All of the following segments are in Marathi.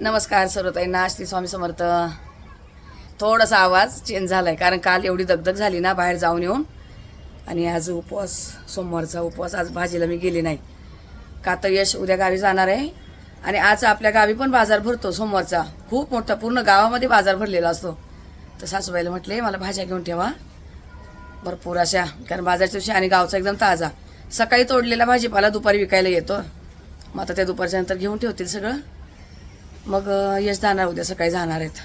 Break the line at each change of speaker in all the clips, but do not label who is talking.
नमस्कार सर्वताईंना श्री स्वामी समर्थ. थोडासा आवाज चेंज झाला आहे कारण काल एवढी दगदग झाली ना बाहेर जाऊन येऊन. आणि आज उपवास सोमवारचा उपवास आज भाजीला मी गेली नाही. का तर यश उद्या गावी जाणार आहे. आणि आज आपल्या गावी पण बाजार भरतो सोमवारचा. खूप मोठा पूर्ण गावामध्ये बाजार भरलेला असतो. तर सासूबाईला म्हटले मला भाज्या घेऊन ठेवा. भरपूर अशा कारण बाजारच्या दिवशी आणि गावचा एकदम ताजा. सकाळी तोडलेला भाजीपाला दुपारी विकायला येतो. मग आता त्या दुपारच्या नंतर घेऊन ठेवतील सगळं. मग यश जाणार उद्या सकाळी जाणार आहेत.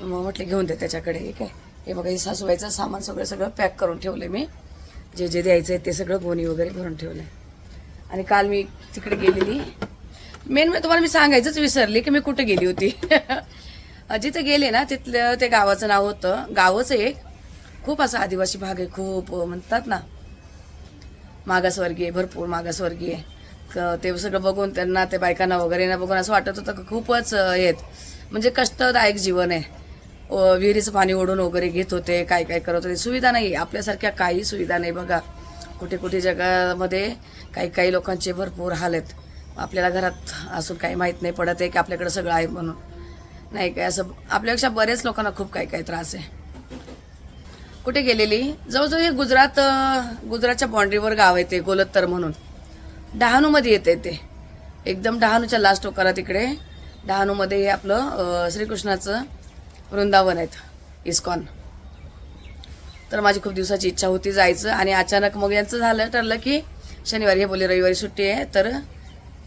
मग म्हटले घेऊन दे त्याच्याकडे ठीक आहे? हे बघा हे सासूबाईचं सामान सगळं सगळं पॅक करून ठेवलं मी. जे जे द्यायचं आहे ते सगळं गोणी वगैरे भरून ठेवलं आहे आणि काल मी तिकडे गेलेली. मेन म्हणजे तुम्हाला मी सांगायचंच विसरली की मी कुठे गेली होती. जिथे गेले ना तिथलं ते गावाचं नाव होतं. गावच एक. खूप असा आदिवासी भाग आहे खूप म्हणतात ना. मागासवर्गीय भरपूर मागासवर्गीय. ते सगळं बघून त्यांना ते बायकांना वगैरे ना बघून असं वाटत होतं की खूपच येत हे आहेत. म्हणजे कष्टदायक जीवन आहे. विहिरीचं पाणी ओढून वगैरे घेत होते काय काय करत होते. सुविधा नाही. आपल्यासारख्या काही सुविधा नाही बघा. कुठे कुठे जगामध्ये काही काही लोकांचे भरपूर हाल आहेत. आपल्याला घरात असून काही माहीत नाही पडत आहे की आपल्याकडे सगळं आहे म्हणून. नाही काय असं आपल्यापेक्षा बरेच लोकांना खूप काही काही त्रास आहे. कुठे गेलेली? जवळजवळ हे गुजरात गुजरातच्या बाँड्रीवर गाव आहे ते गोलत्तर म्हणून. डहाणूमध्ये येते ते. एकदम डहाणूच्या लास्ट टोकाला तिकडे डहाणूमध्ये हे आपलं श्रीकृष्णाचं वृंदावन आहेत इस्कॉन. तर माझी खूप दिवसाची इच्छा होती जायचं आणि अचानक मग यांचं झालं ठरलं की शनिवारी हे बोलले रविवारी सुट्टी आहे तर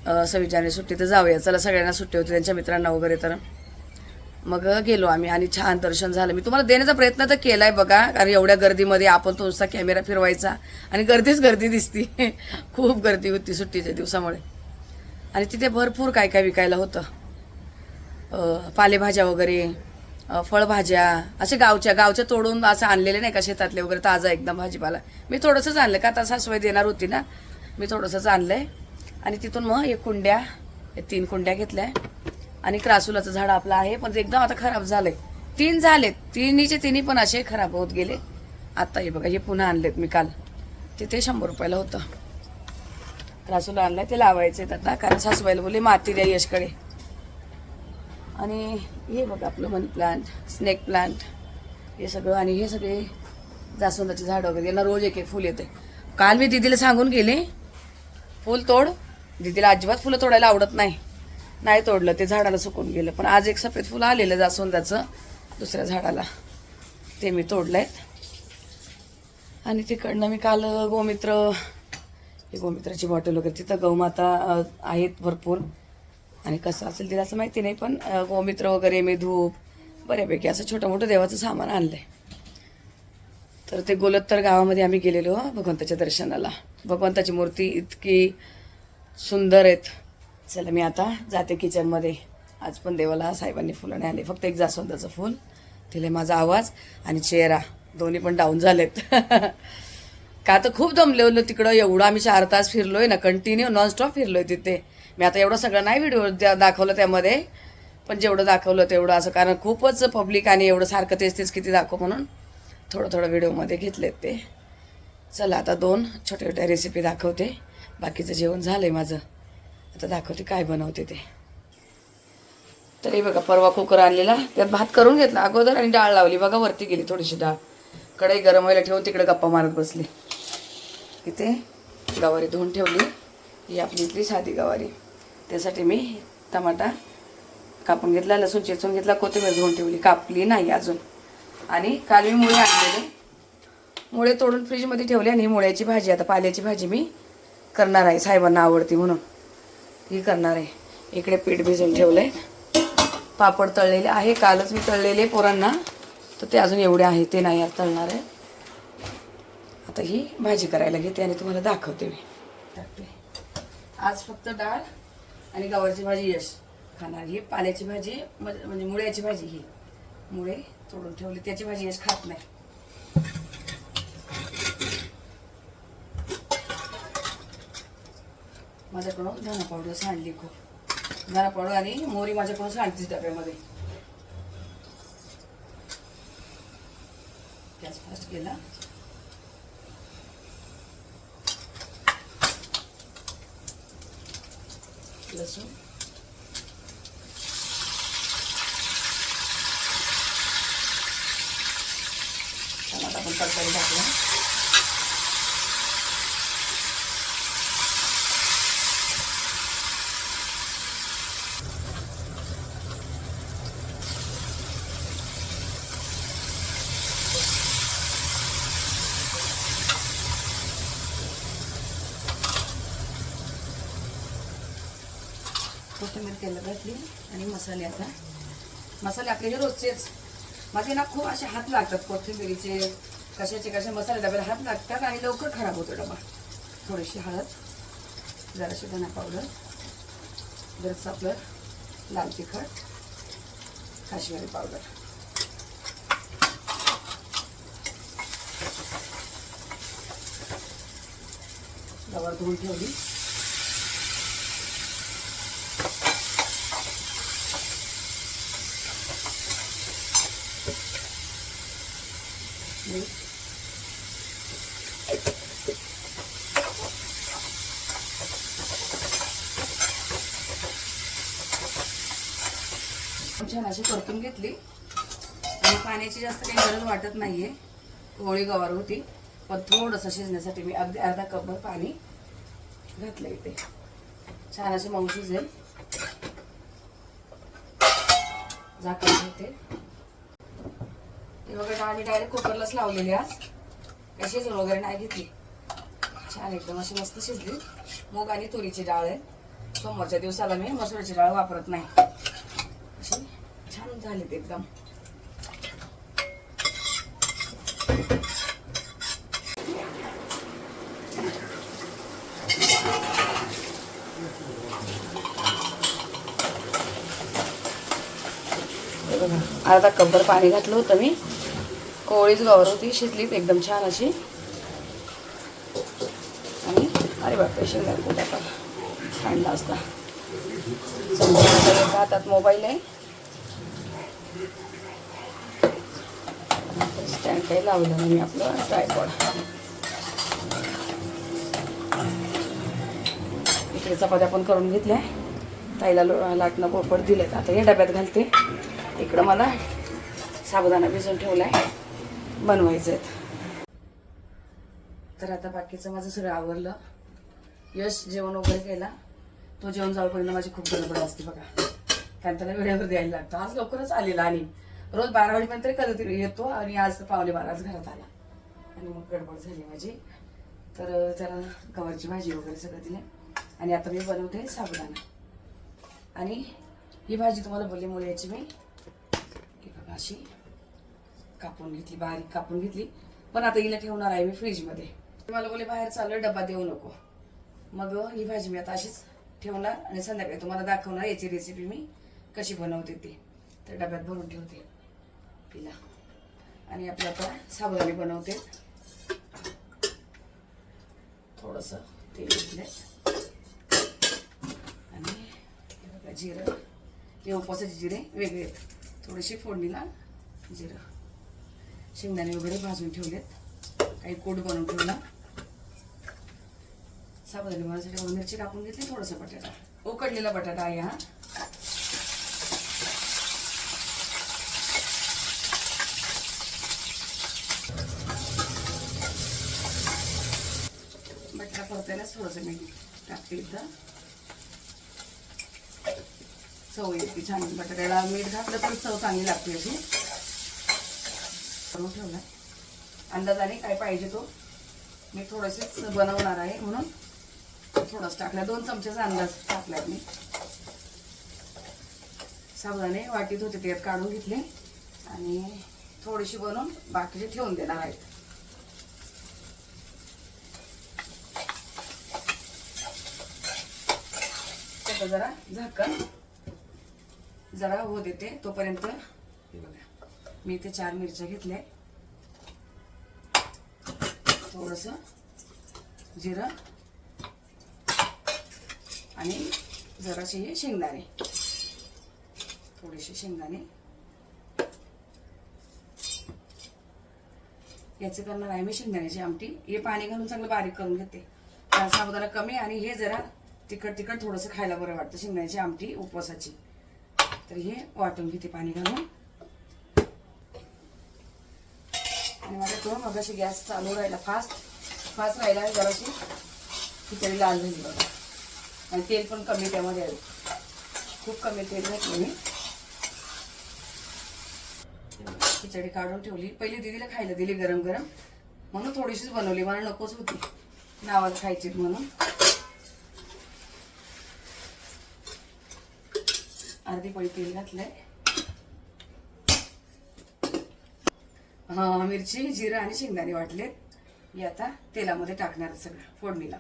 सव्वीस जानेवारी सुट्टी तर जाऊया. चला सगळ्यांना सुट्टी होती त्यांच्या मित्रांना वगैरे तर. मग गेलो आम्ही आणि छान दर्शन झालं. मी तुम्हाला देण्याचा प्रयत्न तर केलाय बघा कारण एवढ्या गर्दीमध्ये आपण तो नुसता कॅमेरा फिरवायचा. आणि गर्दीच गर्दी दिसती. खूप गर्दी होती सुट्टीच्या दिवसामुळे. आणि तिथे भरपूर काय काय विकायला होतं. पालेभाज्या वगैरे फळभाज्या असे गावच्या गावच्या तोडून असं आणलेले नाही का शेतातले वगैरे ताजा एकदम भाजीपाला. मी थोडंसंच आणलं का आता सासवाई देणार होती ना. मी थोडंसंच आहे आणि तिथून मग एक कुंड्या तीन कुंड्या घेतल्या. आणि क्रासुलाचं झाड आपलं आहे पण ते एकदम आता खराब झालंय. तीन झालेत. तिन्हीचे तिन्ही पण असे खराब होत गेले. आता हे बघा हे पुन्हा आणलेत मी काल. तिथे शंभर रुपयाला होतं. क्रासूला आणलंय ते लावायचे आता कारण सासूबाईला बोलले माती द्या यशकडे. आणि हे बघा आपलं मनी प्लांट स्नेक प्लांट हे सगळं आणि हे सगळे जास्वंदाचे झाड वगैरे यांना रोज एक एक फुल येते काल मी दिदीला सांगून गेले फुल तोड. दिदीला अजिबात फुलं तोडायला आवडत नाही. नाही तोडलं ते झाडाला सुकून गेलं. पण आज एक सफेद फुलं आलेलं जास्वंदाचं. दुसऱ्या झाडाला. ते मी तोडलं आहेत आणि तिकडनं मी काल गोमित्र हे गोमित्राची बॉटल वगैरे तिथं गौमाता आहेत भरपूर. आणि कसं असेल तिला असं माहिती नाही पण गोमित्र वगैरे मी धूप बऱ्यापैकी असं छोटं मोठं देवाचं सामान आणलं आहे तर ते गोलत्तर गावामध्ये आम्ही गेलेलो भगवंताच्या दर्शनाला. भगवंताची मूर्ती इतकी सुंदर आहेत. चला मी आता जाते किचनमध्ये आज पण देवाला साहेबांनी फुलं नाही आले फक्त एक जास्वंदाचं फुल तिला माझा आवाज आणि चेहरा. दोन्ही पण डाऊन झालेत. का तर खूप दमले होलो तिकडं. एवढं आम्ही चार तास फिरलोय ना कंटिन्यू नॉनस्टॉप फिरलोय तिथे. मी आता एवढं सगळं नाही व्हिडिओ दाखवलं त्यामध्ये. पण जेवढं दाखवलं तेवढं असं कारण खूपच पब्लिक आणि एवढं सारखं तेच तेच किती दाखव म्हणून थोडं थोडं व्हिडिओमध्ये घेतलेत ते. चला आता दोन छोट्या छोट्या रेसिपी दाखवते. बाकीचं जेवण झालं आहे माझं. आता दाखवते काय बनवते ते. तर हे बघा परवा कुकर आणलेला. त्यात भात करून घेतला. अगोदर आणि डाळ लावली. बघा वरती गेली थोडीशी डाळ. कढई गरम व्हायला ठेवून तिकडे गप्पा मारत बसली. इथे गवारी धुवून ठेवली. ही आपली इथली साधी गवारी. त्यासाठी मी टमाटा कापून घेतला लसूण चेचून घेतला कोथिंबीर धुवून ठेवली. कापली नाही अजून. आणि काल मी मुळे आणलेले. मुळे तोडून फ्रीजमध्ये ठेवले आणि ही मुळ्याची भाजी आता पाल्याची भाजी मी करणार आहे. साहेबांना आवडती म्हणून. ही करणार आहे. इकडे पीठ भिजवून ठेवलंय. पापड तळलेले आहे. कालच मी तळलेले पोरांना. तर ते अजून एवढे आहे ते नाही आज तळणार आहे. आता ही भाजी करायला घेते आणि तुम्हाला दाखवते मी. टाकते. आज फक्त डाळ आणि गवारची भाजी यश खाणार. ही पाल्याची भाजी म्हणजे मुळ्याची भाजी ही. मुळे तोडून ठेवली. त्याची भाजी यश खात नाही. माझ्याकडून धना पावडर सांडली खूप. धना पावडर आणि मोरी माझ्याकडून सांडतीच डब्यामध्ये. गॅस फास्ट केला. लसूण तडतडी टाकला कोथिंबीर तेलात घातली आणि मसाले आता मसाले आपले हे रोजचेच. माझे ना खूप असे हात लागतात कोथिंबिरीचे कशाचे कशा मसाले डब्याला हात लागतात आणि लवकर खराब होतो डबा. थोडीशी हळद जराशी धना पावडर जरसं आपलं लाल तिखट काश्मीरी पावडर. डबा धुवून ठेवली मीठ वाटून घेतली. आणि पाण्याची जास्त काही गरज वाटत नाहीये. कोळी गवार होती. पण थोडंसं शिजण्यासाठी मी अगदी अर्धा कपभर पाणी घातलं इथे. छान असे मऊ शिजेल. झाकण होते बघा डाळ मी डायरेक्ट कुकरलाच लावलेली आज. काही शिजून वगैरे नाही घेतली. छान एकदम अशी मस्त शिजली. मूग आणि तुरीची डाळ आहे. सोमवारच्या दिवसाला मी मसुराची डाळ वापरत नाही. झालेत एकदम. अर्धा कपभर पाणी घातलं होतं मी. कोवळीच गवर होती शिजलीत एकदम छान अशी. आणि अरे बापरे शेंगा कुठं आता. काढला असता. समजा हातात मोबाईल आहे. स्टँड काही लावलं नाही मी आपलं ट्रायपॉड इकडे चपात्या पण करून घेतल्या. ताईला लो- लाटणं पोपट दिलेत. आता हे डब्यात घालते. इकडं मला साबुदाणा भिजून ठेवला आहे बनवायचं तर आता बाकीचं माझं सगळं आवरलं. यश जेवण वगैरे केला. तो जेवण जाऊपर्यंत माझी खूप गडबड असते बघा. कारण त्याला वेळेवर द्यायला लागतं. आज लवकरच आलेला आणि रोज बारा वाजेपर्यंत कधीतरी येतो आणि आज तर बाराच घरात आला. आणि मग गडबड झाली माझी. तर त्याला गवारची भाजी वगैरे सगळं दिलं. आणि आता मी बनवते साबुदाणा. आणि ही भाजी तुम्हाला बोलली मुळ्याची मी. ही बघा अशी. कापून घेतली बारीक कापून घेतली. पण आता हिला ठेवणार आहे मी फ्रीजमध्ये. मला बोले बाहेर चालू डबा देऊ नको. मग ही भाजी मी आता अशीच ठेवणार आणि संध्याकाळी तुम्हाला दाखवणार याची रेसिपी मी कशी बनवते ती. तर डब्यात भरून ठेवते. तिला आणि आपलं आता साबुदाणे बनवते. थोडंसं तेल घेतलंय. आणि बघा जिरं. हे उपवासाचे जिरे वेगळे आहेत. थोडेसे फोडणीला जिरं. शेंगदाणे वगैरे भाजून ठेवलेत. काही कोड बनवून ठेवला. साबुदाणे बनवण्यासाठी मिरची कापून घेतली थोडासा बटाटा. उकडलेला बटाटा आहे हा बटाटा परतायलाच थोडंसं मी टाकते इथं चव येते छान बटाट्याला मीठ घातलं तर चव चांगली लागते अशी करून ठेवला अंदाजाने काय पाहिजे तो। मी थोडंसेच बनवणार आहे म्हणून थोडंसं टाकला दोन चमच्याचा अंदाज टाकला मी साबुदाणे वाटीत होते त्यात काढून घेतले। आणि थोडीशी बनवून बाकीचे ठेवून देणार आहेत। आता जरा झाकण. जरा हो देते तोपर्यंत. हे बघा मी इथे चार मिरच्या घेतल्या थोडस जिरं. आणि जराशे हे शेंगदाणे. थोडेसे शेंगदाणे. याचे करणार आहे मी शेंगदाण्याची आमटी. हे पाणी घालून चांगलं बारीक करून घेते. कारण साबुदाणा कमी आणि हे जरा तिखट तिखट थोडंसं खायला बरं वाटतं. शेंगण्याची आमटी उपवासाची. तर हे वाटून घेते पाणी घालून. आणि माझा तो मगाशी गॅस चालू राहिला फास्ट फास्ट राहिला जराशी. खिचडी लाल झाली बघा. आणि तेल पण कमी त्यामध्ये आलं खूप कमी तेल घातलं मी. खिचडी काढून ठेवली. पहिली दिदीला खायला दिली गरम गरम म्हणून थोडीशीच बनवली. मला नकोच होती. नावाला खायची म्हणून. अर्धी पळी तेल घातलंय. हा मिरची जिरं आणि शेंगदाणे वाटलेत. हे आता तेलामध्ये टाकणार सगळं फोडणीला.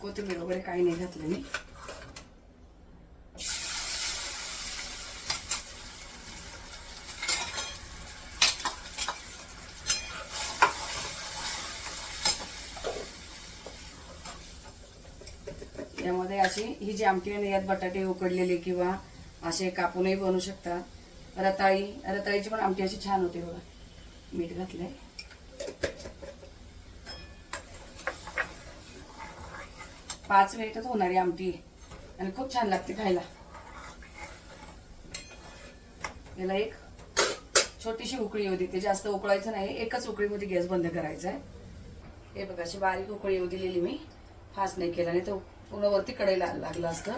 कोथिंबीर वगैरे काही नाही घातलं मी. यामध्ये अशी ही जी आमटी आणि यात बटाटे उकडलेले किंवा असे कापूनही बनवू शकतात. रताळी रताळीची पण आमटी अशी छान होते बघा. मीठ घातलंय. पाच मिनिटात होणारी आमटी आणि खूप छान लागते खायला. याला एक छोटीशी उकळी होती ते जास्त उकळायचं नाही. एकच उकळीमध्ये गॅस बंद करायचा आहे. हे बघा अशी बारीक उकळी येऊ दिलेली मी. फास्ट नाही केला नाही तर पूर्ण वरती कडेला लागलं असतं.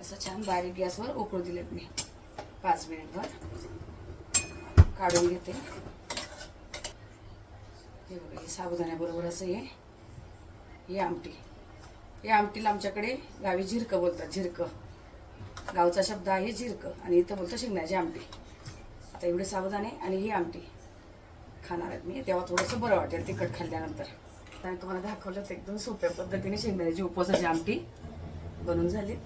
असं छान बारीक गॅसवर उकळू दिलेत मी. पाच मिनिटभर. काढून घेते. हे बघा हे साबुदाण्याबरोबर असं हे ही आमटी. या आमटीला आमच्याकडे गावी झिरकं बोलतात झिरकं. गावचा शब्द आहे झिरकं. आणि इथं बोलतो शिंगण्याची आमटी. आता एवढे साबुदाणे आणि ही आमटी खाणार आहेत मी. तेव्हा थोडंसं बरं वाटेल तिखट खाल्ल्यानंतर. आता तुम्हाला दाखवलं तर एकदम सोप्या पद्धतीने शेंगदाण्याची उपवासाची आमटी. बनवून झाली.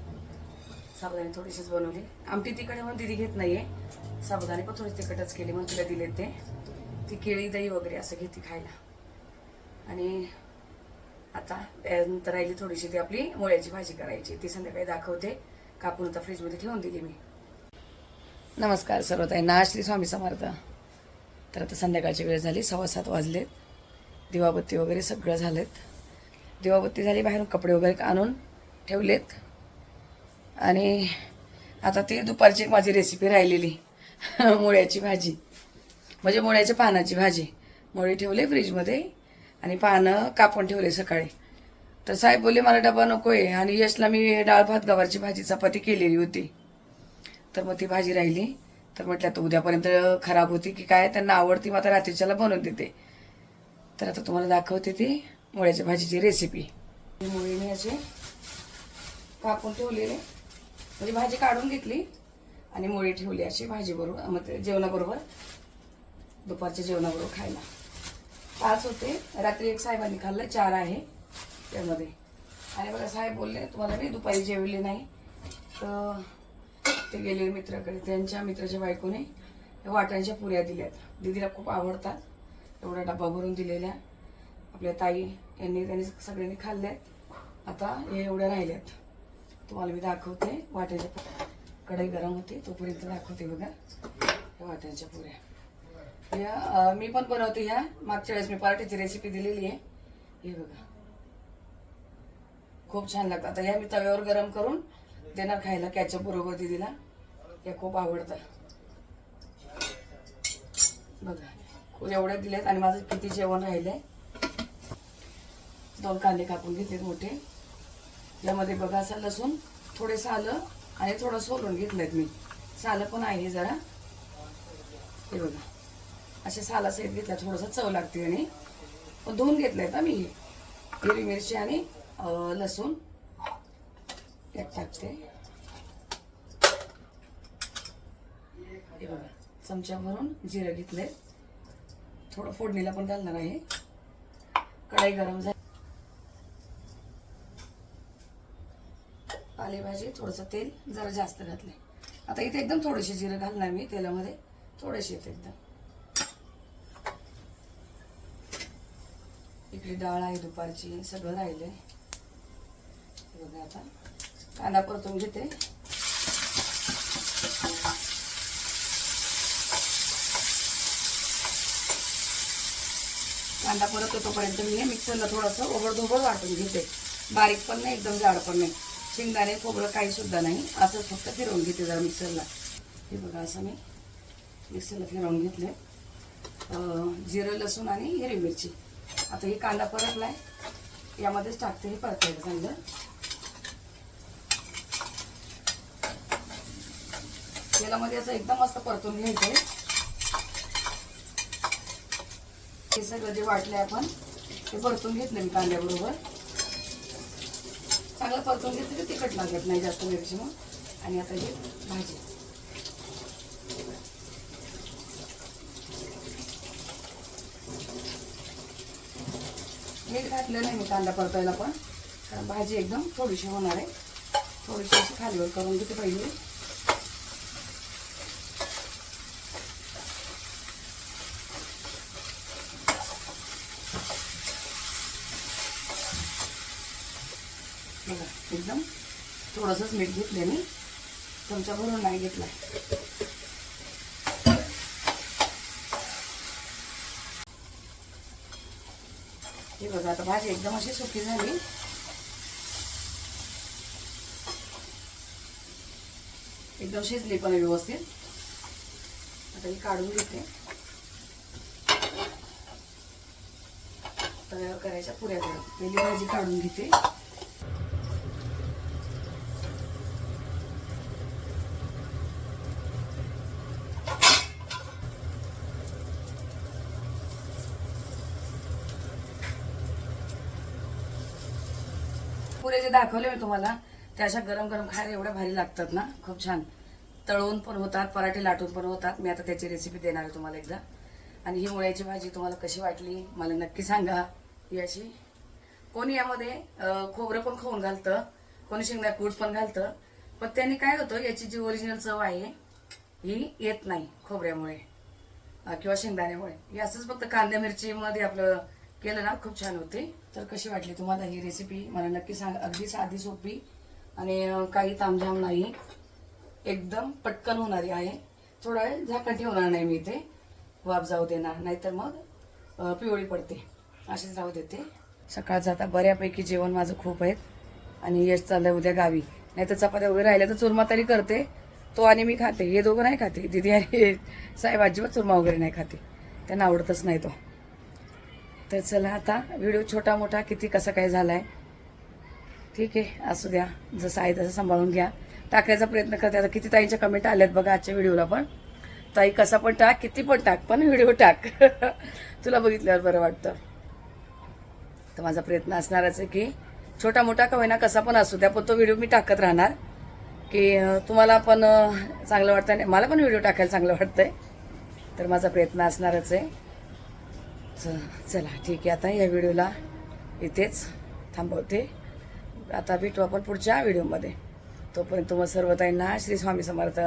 साबुदाणे थोडीशीच बनवली. आमटी तिकडे म्हणून दिदी घेत नाहीये. साबुदाणे पण थोडी तिखटच केली म्हणून तिला दिले ते. ती केळी दही वगैरे असं घेते खायला. आणि आता त्यानंतर राहिली थोडीशी ती आपली मुळ्याची भाजी करायची. ती संध्याकाळी दाखवते. कापून आता फ्रीजमध्ये ठेवून दिली मी. नमस्कार सर्वताईंना श्री स्वामी समर्थ. तर आता संध्याकाळची वेळ झाली. सव्वा सात वाजलेत. दिवाबत्ती वगैरे सगळं झालेत. दिवाबत्ती झाली बाहेरून कपडे वगैरे आणून ठेवलेत. आणि आता ती दुपारची एक माझी रेसिपी राहिलेली मुळ्याची भाजी. म्हणजे मुळ्याच्या पानाची भाजी. मुळे ठेवले फ्रीजमध्ये आणि पानं कापून ठेवले सकाळी. तर साहेब बोलले मला डबा नको आहे आणि यशला मी डाळ भात गवारची भाजी चपाती केलेली होती. तर मग ती भाजी राहिली. तर म्हटलं आता उद्यापर्यंत खराब होती की काय? त्यांना आवडती मग आता रात्रीच्याला बनवून देते. तर आता तुम्हाला दाखवते ती मुळ्याच्या भाजीची रेसिपी मुळे मी असे कापून ठेवलेले. म्हणजे भाजी काढून घेतली आणि मुळी ठेवली अशी भाजीबरोबर मग ते जेवणाबरोबर दुपारच्या जेवणाबरोबर खायला. पाच होते रात्री एक साहेबांनी खाल्लं चार आहे त्यामध्ये. आणि बघा साहेब बोलले तुम्हाला मी दुपारी जेवले नाही. तर ते गेले मित्राकडे त्यांच्या मित्राच्या बायकोने वाटाण्याच्या पुऱ्या दिल्यात. दीदीला खूप आवडतात. एवढा डब्बा भरून दिलेल्या. आपल्या ताई यांनी त्यांनी सगळ्यांनी खाल्ल्यात आता हे एवढ्या राहिल्यात. तुम्हाला मी दाखवते वाट्याच्या कढई गरम होते तोपर्यंत दाखवते बघा. या वाट्यांच्या पुऱ्या. या मी पण बनवते ह्या मागच्या वेळेस मी पराठ्याची रेसिपी दिलेली आहे. हे बघा. खूप छान लागतं. आता ह्या मी तव्यावर गरम करून देणार खायला कॅचअप बरोबर दिदीला. या खूप आवडतात बघा. एवढ्या दिल्यात आणि माझं किती जेवण राहिलंय? दोन कांदे कापून घेतलेत मोठे. यामध्ये बघा असं लसूण थोडेसं आलं आणि थोडं सोलून घेतलेत मी. सालं पण आहे जरा. हे बघा. असे साला सहित घेतल्या थोडंसं चव लागते आणि. पण धुवून घेतलंय ना मी. हिरवी मिरची आणि लसूण. एक टाकते. हे बघा. चमचा भरून जिरं घेतलंय. थोडं फोडणीला पण घालणार आहे. कढाई गरम झाली. पालेभाजी थोडंसं तेल जरा जास्त घातले आता इथे एकदम थोडेसे जिरं घालणार मी तेलामध्ये. थोडेसे येते एकदम. इकडे डाळ आहे दुपारची सगळं राहिलंय. बघा आता. कांदा परतून घेते. कांदा परत तोपर्यंत मी हे मिक्सरला थोडंसं ओबडधोबड वाटून घेते. बारीक पण नाही एकदम जाड पण नाही. शेंगदाणे खोबरं काही सुद्धा नाही. असं फक्त फिरवून घेते जरा मिक्सरला. हे बघा असं मी मिक्सरला फिरवून घेतले जिरं लसूण आणि हिरवी मिरची. आता हे कांदा परतलाय. यामध्येच टाकते हे परतायला चांगलं. तेलामध्ये असं एकदम मस्त परतून घ्यायचंय. हे सगळं जे वाटलंय आपण ते परतून घेतलं मी कांद्याबरोबर. चांगलं परतून घेतलं की तिखट लागत नाही जास्त मिरची मग आणि आता हे भाजी. मीठ घातलं नाही मी कांदा परतायला पण कारण भाजी एकदम थोडीशी होणार आहे. थोडीशी अशी खालीवर करून घेते पहिले बघा एकदम थोडंसंच मीठ घेतले मी. चमचा भरून नाही घेतला हे बघा आता भाजी एकदम अशी सुकी झाली. एकदम शिजली पण व्यवस्थित. आता ही काढून घेते. तव्यावर करायच्या पुऱ्या करत पहिली भाजी काढून घेते. पुरे जे दाखवले मी तुम्हाला ते अशा गरम गरम खायला एवढ्या भारी लागतात ना खूप छान. तळून पण होतात पराठे लाटून पण होतात. मी आता त्याची रेसिपी देणार आहे तुम्हाला एकदा. आणि ही मुळ्याची भाजी तुम्हाला कशी वाटली मला नक्की सांगा. ही अशी कोणी यामध्ये खोबरं पण खाऊन घालतं कोणी शेंगदा कूट पण घालतं पण त्याने काय होतं याची जी ओरिजिनल चव आहे ही येत नाही खोबऱ्यामुळे किंवा शेंगदाण्यामुळे. हे असंच फक्त कांद्या मिरची मध्ये आपलं केलं ना खूप छान होते. तर कशी वाटली तुम्हाला ही रेसिपी मला नक्की सांग अगदी साधी सोपी आणि काही तामझाम नाही. एकदम पटकन होणारी आहे. थोडा वेळ झाकण ठेवणार नाही मी इथे. वाफ जाऊ देणार. नाहीतर मग पिवळी पडते. अशीच राहू देते. सकाळचं आता बऱ्यापैकी जेवण माझं खूप आहेत. आणि यश चाललंय उद्या गावी. नाही तर चपात्या वगैरे राहिल्या तर चुरमा तरी करते. तो आणि मी खाते. हे दोघं नाही खाते. दिदी आणि साहेब अजिबात चुरमा वगैरे नाही खाते. त्यांना आवडतच नाही तो. तर चला आता व्हिडिओ छोटा मोठा किती कसा काय झालाय. ठीक आहे असू द्या. जसं आहे तसं सांभाळून घ्या. टाकायचा प्रयत्न करते. आता किती ताईंच्या कमेंट आल्यात बघा आजच्या व्हिडिओला पण. ताई कसा पण टाक किती पण टाक पण व्हिडिओ टाक. तुला बघितल्यावर बरं वाटतं. तर माझा प्रयत्न असणारच आहे की छोटा मोठा का होईना कसा पण असू द्या पण तो व्हिडिओ मी टाकत राहणार. की तुम्हाला पण चांगलं वाटतं आणि मला पण व्हिडिओ टाकायला चांगलं वाटतंय. तर माझा प्रयत्न असणारच आहे. चला ठीक आहे. आता या व्हिडिओला इथेच थांबवते. आता भेटू आपण पुढच्या व्हिडिओमध्ये. तोपर्यंत मग सर्व ताईंना श्री स्वामी समर्थ.